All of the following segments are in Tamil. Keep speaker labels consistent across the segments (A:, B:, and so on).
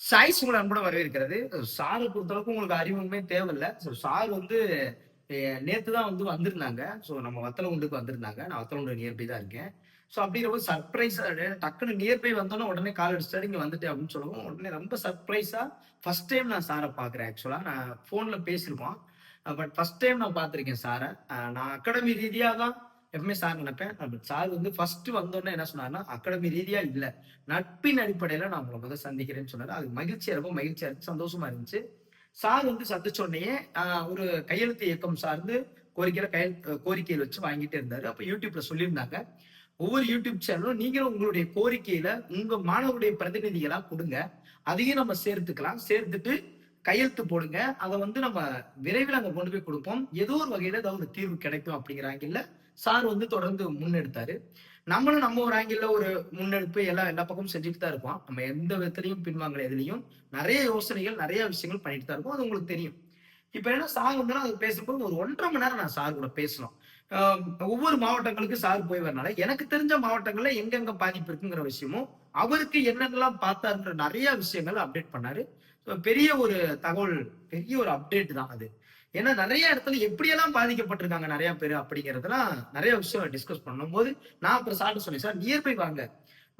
A: சாய்ஸ் உங்களை அன்போட வரவேற்கிறது. சாரை பொறுத்தளவுக்கு உங்களுக்கு அறிமுகமே தேவையில்ல. ஸோ சார் வந்து நேற்று தான் வந்து வந்திருந்தாங்க. ஸோ நம்ம வத்தலகுண்டுக்கு வந்திருந்தாங்க. நான் வத்தலகுண்டு நியர்பை தான் இருக்கேன். ஸோ அப்படிங்கிறப்ப சர்ப்ரைஸ் டக்குன்னு நியர்பை வந்தோன்னே உடனே கால் அடிச்சிட்டாரு இங்கே வந்துட்டு அப்படின்னு சொல்லவும். உடனே ரொம்ப சர்ப்ரைஸாக ஃபர்ஸ்ட் டைம் நான் சாரை பார்க்குறேன் ஆக்சுவலாக நான் ஃபோனில் பேசியிருக்கோம் பட் ஃபர்ஸ்ட் டைம் நான் பார்த்துருக்கேன் சாரை. நான் அகாடமி ரீதியாக தான் எப்பவுமே சார் நினைப்பேன் பட் சார் வந்து ஃபர்ஸ்ட் வந்தோடனே என்ன சொன்னார்னா அகாடமி ரீதியா இல்ல. நட்பின் அடிப்படையில நான் உங்களை முதல் சந்திக்கிறேன்னு சொன்னாரு. அது மகிழ்ச்சியா இருக்கும் மகிழ்ச்சியா இருக்கும் சந்தோஷமா இருந்துச்சு. சார் வந்து சந்திச்ச உடனே ஒரு கையெழுத்து இயக்கம் சார்ந்து கோரிக்கையில கையெழுத்து கோரிக்கையில் வச்சு வாங்கிட்டே இருந்தாரு. அப்ப யூடியூப்ல சொல்லியிருந்தாங்க. ஒவ்வொரு யூடியூப் சேனலும் நீங்களும் உங்களுடைய கோரிக்கையில உங்க மாணவருடைய பிரதிநிதிகளா கொடுங்க. அதையும் நம்ம சேர்த்துக்கலாம். சேர்த்துட்டு கையெழுத்து போடுங்க. அதை வந்து நம்ம விரைவில் அங்க கொண்டு போய் கொடுப்போம். ஏதோ ஒரு வகையில ஏதாவது ஒரு தீர்வு கிடைக்கும் அப்படிங்கிற ஆங்கிள் சார் வந்து தொடர்ந்து முன்னெடுத்தாரு. நம்மளும் நம்ம ஒரு ஆங்கிள் ஒரு முன்னெடுப்பு எல்லாம் எல்லா பக்கமும் செஞ்சுட்டு தான் இருப்போம் நம்ம எந்த விதத்திலையும் பின்வாங்கல எதுலையும். நிறைய யோசனைகள் நிறைய விஷயங்கள் பண்ணிட்டு தான் இருக்கும். அது உங்களுக்கு தெரியும். இப்ப என்ன சார் வந்து அது பேசும்போது ஒரு ஒன்றரை மணி நேரம் நான் சார் கூட பேசணும். ஒவ்வொரு மாவட்டங்களுக்கு சார் போய் வரனால எனக்கு தெரிஞ்ச மாவட்டங்கள்ல எங்கெங்க பாதிப்பு இருக்குங்கிற விஷயமும் அவருக்கு என்னென்னலாம் பார்த்தாருன்ற நிறைய விஷயங்கள் அப்டேட் பண்ணாரு. பெரிய ஒரு தகவல் பெரிய ஒரு அப்டேட் தான் அது. ஏன்னா நிறைய இடத்துல எப்படியெல்லாம் பாதிக்கப்பட்டிருக்காங்க நிறைய பேர் அப்படிங்கறதெல்லாம் நிறைய விஷயம் டிஸ்கஸ் பண்ணும்போது நான் அப்புறம் சார்ட்டு சொன்னேன் சார் நியர்பை வாங்க.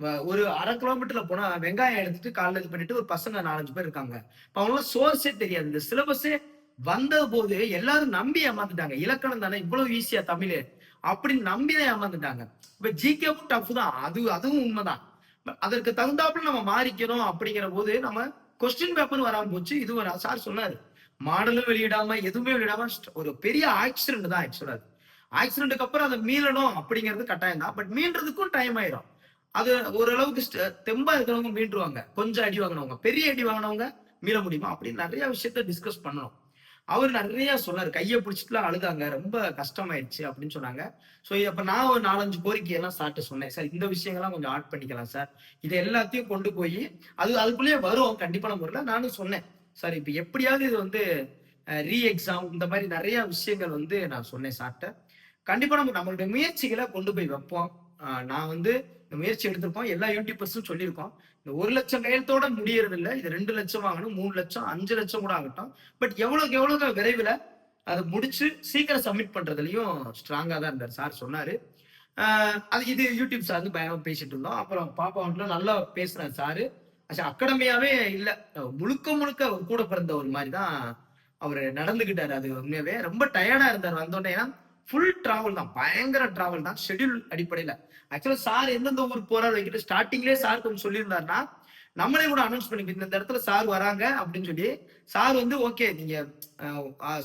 A: வ- ஒரு அரை கிலோமீட்டர்ல போனா வெங்காயம் எடுத்துட்டு காலைல இது பண்ணிட்டு ஒரு பசங்க நாலஞ்சு பேர் இருக்காங்க. இப்ப அவங்களாம் சோர்ஸே தெரியாது. இந்த சிலபஸே வந்த போது எல்லாரும் நம்பி ஏமாந்துட்டாங்க இலக்கணம் தானே இவ்வளவு ஈஸியா தமிழ். அப்படின்னு நம்பிதான் ஏமாந்துட்டாங்க இப்ப ஜிகேவும் டஃப் தான். அது அதுவும் உண்மைதான். அதற்கு தகுந்தாப்புல நம்ம மாறிக்கணும் அப்படிங்கிற போது நம்ம கொஸ்டின் பேப்பர் வராம போச்சு. இது ஒரு சார் சொன்னாரு. மாடலும் வெளியிடாம எதுவுமே வெளியிடாம ஒரு பெரிய ஆக்சிடென்ட் தான் ஆக்சுவலா ஆக்சிடென்ட்டுக்கு அப்புறம் அதை மீளணும் அப்படிங்கிறது கட்டாயம் தான். பட் மீன்றதுக்கும் டைம் ஆயிரும். அது ஓரளவுக்கு தெம்பா இருக்கிறவங்க மீண்டுருவாங்க கொஞ்சம் அடி வாங்கினவங்க. பெரிய அடி வாங்கினவங்க மீள முடியுமா? அப்படின்னு நிறைய விஷயத்த டிஸ்கஸ் பண்ணணும். அவர் நிறைய சொன்னார். கையை பிடிச்சிட்டுலாம் அழுதாங்க. ரொம்ப கஷ்டமாயிடுச்சு அப்படின்னு சொன்னாங்க. ஸோ அப்போ நான் ஒரு நாலஞ்சு கோரிக்கையெல்லாம் சார்ட்டு சொன்னேன். சார் இந்த விஷயங்கள்லாம் கொஞ்சம் ஆட் பண்ணிக்கலாம் சார். இது எல்லாத்தையும் கொண்டு போய் அது அதுக்குள்ளேயே வரும். கண்டிப்பான முறையில் நானும் சொன்னேன். சார் இப்போ எப்படியாவது இது வந்து ரீ எக்ஸாம் இந்த மாதிரி நிறைய விஷயங்கள் வந்து நான் சொன்னேன் சார்ட்ட. கண்டிப்பாக நம்ம நம்மளுடைய முயற்சிகளை கொண்டு போய் வைப்போம். நான் வந்து இந்த முயற்சி எடுத்திருக்கோம் எல்லா யூடியூபர்ஸும் சொல்லியிருக்கோம். இந்த ஒரு லட்சம் கையெழுத்தோட முடியறது இல்லை இது ரெண்டு லட்சம் வாங்கணும் மூணு லட்சம் அஞ்சு லட்சம் கூட ஆகட்டும். பட் எவ்வளவுக்கு எவ்வளவு விரைவில் அதை முடிச்சு சீக்கிரம் சப்மிட் பண்றதுலயும் ஸ்ட்ராங்கா தான் இருந்தார். சார் சொன்னாரு. அது இது யூடியூப் சார் வந்து பயங்கரமா பேசிட்டு இருந்தோம். அப்புறம் பாப்பா வந்து நல்லா பேசினார் சாரு. ஆக்சுவலா அகாடமியாவே இல்ல. முழுக்க முழுக்க அவர் கூட பிறந்த ஒரு மாதிரி தான் அவர் நடந்துகிட்டாரு. அது உண்மையாவே ரொம்ப டயர்டா இருந்தார். வந்தோடனே ஏன்னா ஃபுல் டிராவல் தான். பயங்கர டிராவல் தான். ஷெடியூல் அடிப்படையில. ஆக்சுவலா சார் எந்தெந்த ஊருக்கு போறாரு வைக்கிட்டு ஸ்டார்டிங்லேயே சார் கொஞ்சம் சொல்லியிருந்தாருன்னா நம்மளே கூட அனௌன்ஸ் பண்ணி இந்த இடத்துல சார் வராங்க அப்படின்னு சொல்லி சார் வந்து ஓகே நீங்க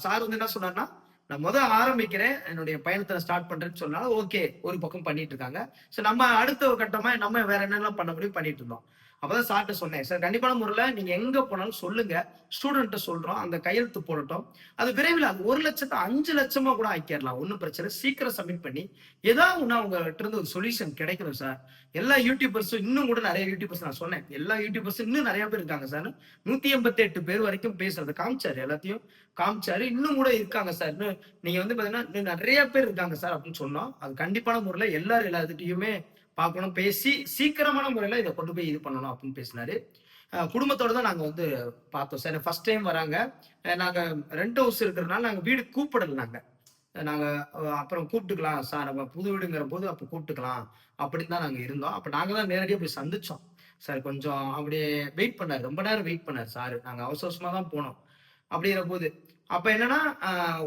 A: சார் வந்து என்ன சொன்னார்னா நான் முத ஆரம்பிக்கிறேன் என்னுடைய பயணத்தை ஸ்டார்ட் பண்றேன்னு சொன்னாலும் ஓகே ஒரு பக்கம் பண்ணிட்டு இருக்காங்க. ஸோ நம்ம அடுத்த கட்டமா நம்ம வேற என்னெல்லாம் பண்ண முடியும் பண்ணிட்டு இருந்தோம். அப்பதான் சார்ட்ட சொன்னேன். சார் கண்டிப்பான முறையில் நீங்க எங்க போனாலும் சொல்லுங்க. ஸ்டூடெண்ட்ட சொல்றோம். அந்த கையெழுத்து போடட்டும். அது விரைவில் அது ஒரு லட்சத்தை அஞ்சு லட்சமா கூட ஆக்கிடலாம். ஒன்றும் பிரச்சனை சீக்கிரம் சப்மிட் பண்ணி ஏதாவது ஒன்று அவங்ககிட்ட இருந்து ஒரு சொல்யூஷன் கிடைக்கணும் சார் எல்லா யூடியூபர்ஸும் இன்னும் கூட நிறைய யூடியூபர்ஸ் நான் சொன்னேன். எல்லா யூடியூபர்ஸும் இன்னும் நிறைய பேர் இருக்காங்க சார் நூத்தி எண்பத்தி எட்டு பேர் வரைக்கும் பேசுறது காமிச்சாரு எல்லாத்தையும். காமிச்சாரு. இன்னும் கூட இருக்காங்க சார் இன்னும் நீங்க வந்து பாத்தீங்கன்னா நிறைய பேர் இருக்காங்க சார் அப்படின்னு சொன்னோம். அது கண்டிப்பான முறையில் எல்லாரும் எல்லாத்துட்டையுமே பார்க்கணும். பேசி சீக்கிரமான முறையில் இதை கொண்டு போய் இது பண்ணணும் அப்படின்னு பேசினாரு. குடும்பத்தோடு தான் நாங்கள் வந்து பார்த்தோம். சார் ஃபர்ஸ்ட் டைம் வராங்க. நாங்கள் ரெண்ட் ஹவுஸ் இருக்கிறதுனால நாங்கள் வீடு கூப்பிடல நாங்கள் நாங்கள் அப்புறம் கூப்பிட்டுக்கலாம் சார். நம்ம புது வீடுங்கிற போது அப்போ கூப்பிட்டுக்கலாம் அப்படின்னு தான் நாங்கள் இருந்தோம். அப்போ நாங்கள் தான் நேரடியாக போய் சந்திச்சோம். சார் கொஞ்சம் அப்படியே வெயிட் பண்ணார். ரொம்ப நேரம் வெயிட் பண்ணார் சார். நாங்கள் அவசர அவசரமாக தான் போனோம். அப்படிங்கிற போது அப்போ என்னன்னா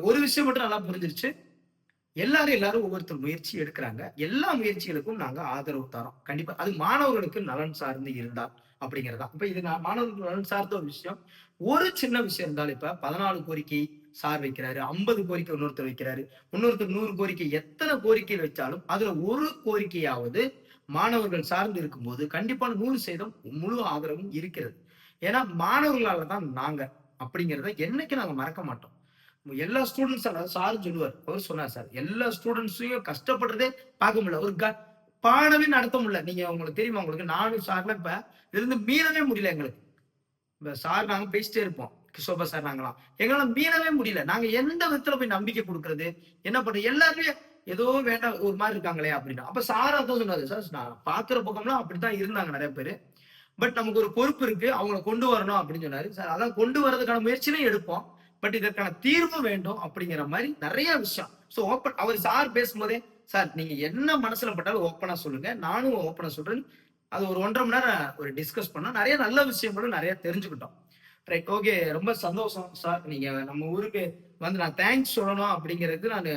A: ஒரு விஷயம் மட்டும் நல்லா புரிஞ்சிருச்சு. எல்லாரும் எல்லாரும் ஒவ்வொருத்தர் முயற்சி எடுக்கிறாங்க. எல்லா முயற்சிகளுக்கும் நாங்க ஆதரவு தரோம் கண்டிப்பா. அது மாணவர்களுக்கு நலன் சார்ந்து இருந்தால் அப்படிங்கறதா. இப்ப இது நான் மாணவர்களுக்கு நலன் சார்ந்த ஒரு விஷயம். ஒரு சின்ன விஷயம் இருந்தாலும் இப்ப பதினாலு கோரிக்கை சார் வைக்கிறாரு ஐம்பது கோரிக்கை இன்னொருத்தர் வைக்கிறாரு இன்னொருத்தர் நூறு கோரிக்கை எத்தனை கோரிக்கைகள் வச்சாலும் அதுல ஒரு கோரிக்கையாவது மாணவர்கள் சார்ந்து இருக்கும்போது கண்டிப்பான நூறு சதம் முழு ஆதரவும் இருக்கிறது. ஏன்னா மாணவர்களால தான் நாங்க அப்படிங்கிறத என்னைக்கு நாங்க மறக்க மாட்டோம். எல்லா ஸ்டூடெண்ட்ஸ் அதாவது சார் சொல்லுவார். அவர் சொன்னார் சார் எல்லா ஸ்டூடெண்ட்ஸையும் கஷ்டப்படுறதே பார்க்க முடியல. ஒரு க பாடமே நடத்த முடியல. நீங்க உங்களுக்கு தெரியுமா உங்களுக்கு நானும் சார்லாம் இப்ப இருந்து மீறவே முடியல எங்களுக்கு. இப்ப சார் நாங்க பேசிட்டே இருப்போம். கிஷோபா சார் நாங்களாம் எங்களால மீறவே முடியல. நாங்க எந்த விதத்துல போய் நம்பிக்கை கொடுக்கறது என்ன பண்றது எல்லாருமே ஏதோ வேண்டாம் ஒரு மாதிரி இருக்காங்களே அப்படின்னா. அப்ப சார் அதான் சொன்னாரு சார் நான் பாக்குற பக்கம்லாம் அப்படித்தான் இருந்தாங்க நிறைய பேரு. பட் நமக்கு ஒரு பொறுப்பு இருக்கு. அவங்கள கொண்டு வரணும் அப்படின்னு சொன்னாரு. சார் அதான் கொண்டு வரதுக்கான முயற்சியிலையும் எடுப்போம். பட் இதற்கான தீர்வு வேண்டும் அப்படிங்கிற மாதிரி நிறைய விஷயம். ஸோ ஓப்பன் அவர் சார் பேசும்போதே சார் நீங்க என்ன மனசுல பட்டாலும் ஓப்பனா சொல்லுங்க. நானும் ஓப்பனா சொல்றேன். அது ஒரு ஒன்றரை மணி நேரம் ஒரு டிஸ்கஸ் பண்ணோம் நிறைய நல்ல விஷயங்களும் நிறைய தெரிஞ்சுக்கிட்டோம். ரைட் ஓகே ரொம்ப சந்தோஷம் சார். நீங்க நம்ம ஊருக்கு வந்து நான் தேங்க்ஸ் சொல்லணும் அப்படிங்கிறது நான்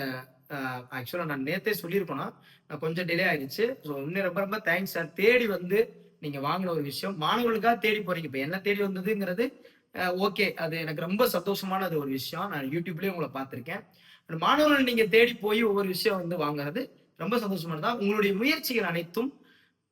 A: ஆக்சுவலாக நான் நேத்தே சொல்லியிருக்கணும் நான் கொஞ்சம் டிலே ஆயிடுச்சு. ஸோ இன்னும் ரொம்ப ரொம்ப தேங்க்ஸ் சார். தேடி வந்து நீங்க வாங்கின ஒரு விஷயம். மாணவர்களுக்காக தேடி போறீங்க. இப்போ என்ன தேடி வந்ததுங்கிறது ஓகே. அது எனக்கு ரொம்ப சந்தோஷமான அது ஒரு விஷயம். நான் யூடியூப்லயே உங்களை பார்த்துருக்கேன். மாணவர்கள் நீங்க தேடி போய் ஒவ்வொரு விஷயம் வந்து வாங்குறது ரொம்ப சந்தோஷமானதா உங்களுடைய முயற்சிகள் அனைத்தும்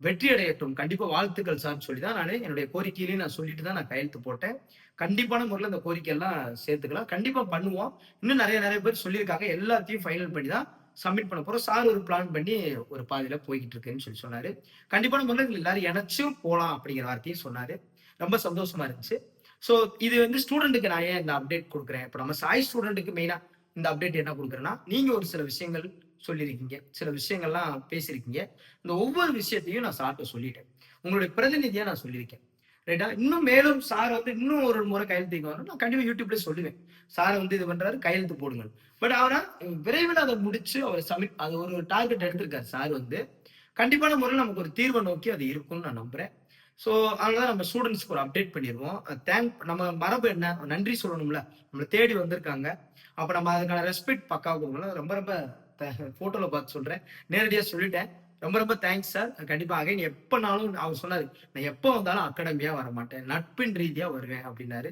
A: வெற்றி அடையட்டும். கண்டிப்பா வாழ்த்துக்கள் சார் சொல்லி தான் நான் என்னுடைய கோரிக்கையிலையும் நான் சொல்லிட்டு தான் நான் கையெழுத்து போட்டேன். கண்டிப்பான முறையில் இந்த கோரிக்கையெல்லாம் சேர்த்துக்கலாம். கண்டிப்பா பண்ணுவோம். இன்னும் நிறைய நிறைய பேர் சொல்லியிருக்காங்க. எல்லாத்தையும் ஃபைனல் பண்ணி தான் சப்மிட் பண்ண போறோம். சார் ஒரு பிளான் பண்ணி ஒரு பாதையில போய்கிட்டு இருக்குன்னு சொல்லி சொன்னாரு. கண்டிப்பான முறையில் எல்லாரும் இணைச்சும் போகலாம் அப்படிங்கிற வார்த்தையும் சொன்னாரு. ரொம்ப சந்தோஷமா இருந்துச்சு. ஸோ இது வந்து ஸ்டூடெண்ட்டுக்கு நான் ஏன் இந்த அப்டேட் கொடுக்குறேன்? இப்போ நம்ம சாய் ஸ்டூடெண்ட்டுக்கு மெயினாக இந்த அப்டேட் என்ன கொடுக்குறேன்னா நீங்கள் ஒரு சில விஷயங்கள் சொல்லியிருக்கீங்க. சில விஷயங்கள்லாம் பேசியிருக்கீங்க. இந்த ஒவ்வொரு விஷயத்தையும் நான் சார்ட்ட சொல்லிட்டேன். உங்களுடைய பிரதிநிதியாக நான் சொல்லியிருக்கேன். ரைட்டா இன்னும் மேலும் சார் வந்து இன்னும் ஒரு முறை கையெழுத்துக்கு வரணும் நான் கண்டிப்பாக யூடியூப்ல சொல்லுவேன். சார் வந்து இது பண்றாரு கையெழுத்து போடுங்க பட் அவரை விரைவில் அதை முடிச்சு அவர் சப்மிட் அது ஒரு டார்கெட் எடுத்திருக்காரு சார் வந்து. கண்டிப்பான முறையில் நமக்கு ஒரு தீர்வை நோக்கி அது இருக்கும்னு நான் நம்புறேன். ஸோ அதனால நம்ம ஸ்டூடெண்ட்ஸ்க்கு ஒரு அப்டேட் பண்ணிடுவோம் தேங்க் நம்ம மரபு என்ன? நன்றி சொல்லணும்ல. நம்மளை தேடி வந்திருக்காங்க. அப்போ நம்ம அதுக்கான ரெஸ்பெக்ட் பக்காவாக கொடுக்கணும். ரொம்ப ரொம்ப ஃபோட்டோவில் பார்த்து சொல்கிறேன் நேரடியாக சொல்லிட்டேன். ரொம்ப ரொம்ப தேங்க்ஸ் சார் கண்டிப்பாக அகைன் எப்போனாலும் அவர் சொன்னார் நான் எப்போ வந்தாலும் அகாடமியாக வர மாட்டேன் நட்பின் ரீதியாக வருவேன் அப்படின்னாரு.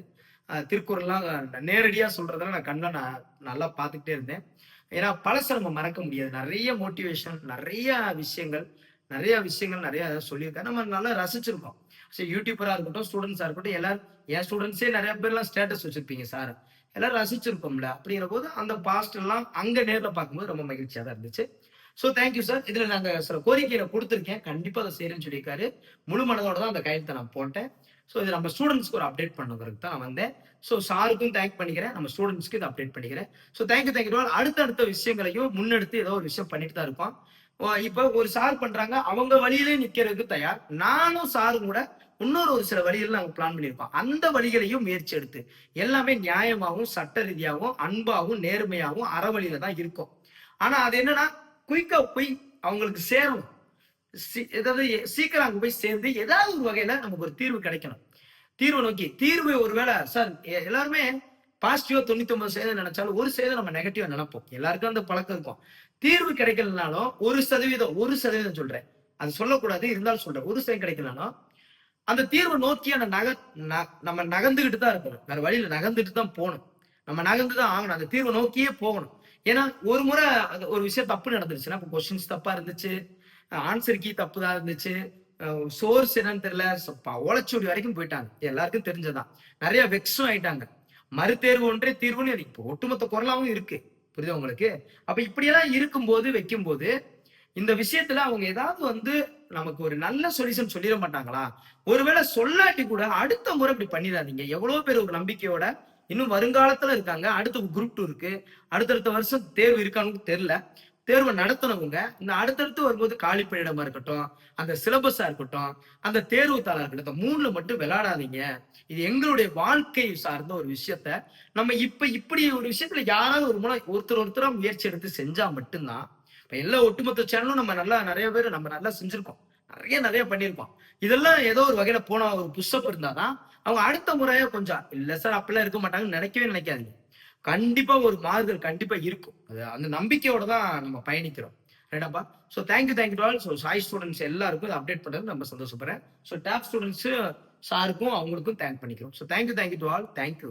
A: திருக்குறள்லாம் நேரடியாக சொல்கிறதெல்லாம் நான் கண்ணை நான் நல்லா பார்த்துக்கிட்டே இருந்தேன். ஏன்னா பழசை நம்ம மறக்க முடியாது. நிறைய மோட்டிவேஷன் நிறைய விஷயங்கள் நிறைய விஷயங்கள் நிறைய சொல்லியிருக்காரு. நம்ம நல்லா ரசிச்சிருக்கோம். சரி யூடியூபரா இருக்கட்டும் ஸ்டூடெண்ட்ஸா இருக்கட்டும் எல்லாரும் என் ஸ்டூடெண்ட்ஸே நிறைய பேர்லாம் ஸ்டேட்டஸ் வச்சிருப்பீங்க சார் எல்லாரும் ரசிச்சிருப்போம்ல. அப்படிங்கிற போது அந்த பாஸ்ட் எல்லாம் அங்க நேர்ல பார்க்கும்போது ரொம்ப மகிழ்ச்சியா தான் இருந்துச்சு. ஸோ தேங்க்யூ சார் இதுல நாங்க சில கோரிக்கையில கொடுத்துருக்கேன். கண்டிப்பா அதை செய்யறேன்னு சொல்லியிருக்காரு. முழு மனதோட தான் அந்த கையெழுத்தை நான் போட்டேன். ஸோ இது நம்ம ஸ்டூடெண்ட்ஸ்க்கு ஒரு அப்டேட் பண்ணுறதுக்கு தான் வந்தேன். ஸோ சாருக்கும் தேங்க் பண்ணிக்கிறேன். நம்ம ஸ்டூடெண்ட்ஸ்க்கு இதை அப்டேட் பண்ணிக்கிறேன். ஸோ தேங்க்யூ தேங்க்யூ அடுத்தடுத்த விஷயங்களையும் முன்னெடுத்து ஏதோ ஒரு விஷயம் பண்ணிட்டு தான் இருப்போம் இப்ப ஒரு சார் பண்றாங்க அவங்க வழியிலே நிக்கிறதுக்கு தயார். நானும் சாரும் கூட இன்னொரு ஒரு சில வழிகள் நாங்க பிளான் பண்ணியிருக்கோம். அந்த வழிகளையும் முயற்சி எடுத்து எல்லாமே நியாயமாகவும் சட்ட ரீதியாகவும் அன்பாகவும் நேர்மையாகவும் அறவழியில தான் இருக்கும். ஆனா அது என்னன்னா குயிக்கா போய் அவங்களுக்கு சேரணும். ஏதாவது சீக்கிரம் அங்க போய் சேர்ந்து ஏதாவது ஒரு வகையில நமக்கு ஒரு தீர்வு கிடைக்கணும். தீர்வு நோக்கி தீர்வு ஒருவேளை சார் எல்லாருமே பாசிட்டிவா தொண்ணூத்தி ஒன்பது சதவீதம் நினைச்சாலும் ஒரு சதவீதம் நம்ம நெகட்டிவா நினைப்போம். எல்லாருக்கும் அந்த பழக்கம் இருக்கும். தீர்வு கிடைக்கலனாலும் ஒரு சதவீதம் ஒரு சதவீதம் சொல்றேன். அது சொல்லக்கூடாது இருந்தாலும் சொல்றேன். ஒரு சதவீதம் கிடைக்கலனாலும் அந்த தீர்வு நோக்கி அந்த நக நம்ம நகர்ந்துகிட்டு தான் இருக்கணும். வேற வழியில நகர்ந்துட்டு தான் போகணும். நம்ம நகர்ந்து தான் ஆகணும். அந்த தீர்வை நோக்கியே போகணும். ஏன்னா ஒரு முறை ஒரு விஷயம் தப்பு நடந்துருச்சுன்னா இப்போ கொஸ்டின்ஸ் தப்பா இருந்துச்சு ஆன்சர் கீ தப்பு தான் இருந்துச்சு சோர்ஸ் என்னன்னு தெரியல ஓலச்சூடி வரைக்கும் போயிட்டாங்க. எல்லாருக்கும் தெரிஞ்சதான் நிறைய வெக்ஸும் ஆயிட்டாங்க. மறுதேர்வு ஒன்றே தீர்வுன்னு இப்போ ஒட்டுமொத்த குரலாவும் இருக்கு. புரியுது உங்களுக்கு? அப்ப இப்படியெல்லாம் இருக்கும்போது வைக்கும்போது இந்த விஷயத்துல அவங்க ஏதாவது வந்து நமக்கு ஒரு நல்ல சொல்யூஷன் சொல்லிட மாட்டாங்களா? ஒருவேளை சொல்லாட்டி கூட அடுத்த முறை இப்படி பண்ணிடாதீங்க. எவ்வளவு பேர் ஒரு நம்பிக்கையோட இன்னும் வருங்காலத்துல இருக்காங்க. அடுத்த குரூப் டூ இருக்கு. அடுத்தடுத்த வருஷம் தேர்வு இருக்கான்னு தெரியல. தேர்வை நடத்தினவங்க இந்த அடுத்தடுத்து வரும்போது காலி பணியிடமா இருக்கட்டும் அந்த சிலபஸா இருக்கட்டும் அந்த தேர்வு தாளா இருக்கட்டும் மூணுல மட்டும் விளையாடாதீங்க. இது எங்களுடைய வாழ்க்கை சார்ந்த ஒரு விஷயத்த நம்ம இப்ப இப்படி ஒரு விஷயத்துல யாராவது ஒரு முறை ஒருத்தர் ஒருத்தரா முயற்சி எடுத்து செஞ்சா மட்டும்தான் இப்ப எல்லா ஒட்டுமொத்த சேனலும் நம்ம நல்லா நிறைய பேர் நம்ம நல்லா செஞ்சிருக்கோம். நிறைய நிறைய பண்ணியிருக்கோம் இதெல்லாம் ஏதோ ஒரு வகையில போன ஒரு புஷ்அப் இருந்தாதான் அவங்க அடுத்த முறையா கொஞ்சம் இல்ல சார் அப்படிலாம் இருக்க மாட்டாங்கன்னு நினைக்கவே நினைக்காதீங்க. கண்டிப்பா ஒரு மாறுதல் கண்டிப்பா இருக்கும். அது அந்த நம்பிக்கையோட தான் நம்ம பயணிக்கிறோம். ரைட்டாப்பா so thank you thank you to all so Sai students எல்லாருக்கும் அப்டேட் பண்ணுறது நம்ம சந்தோஷப்படுறேன். ஸோ டேப் ஸ்டூடெண்ட்ஸு சாருக்கும் அவங்களுக்கும் தேங்க் பண்ணிக்கிறோம். So thank you thank you to all thank you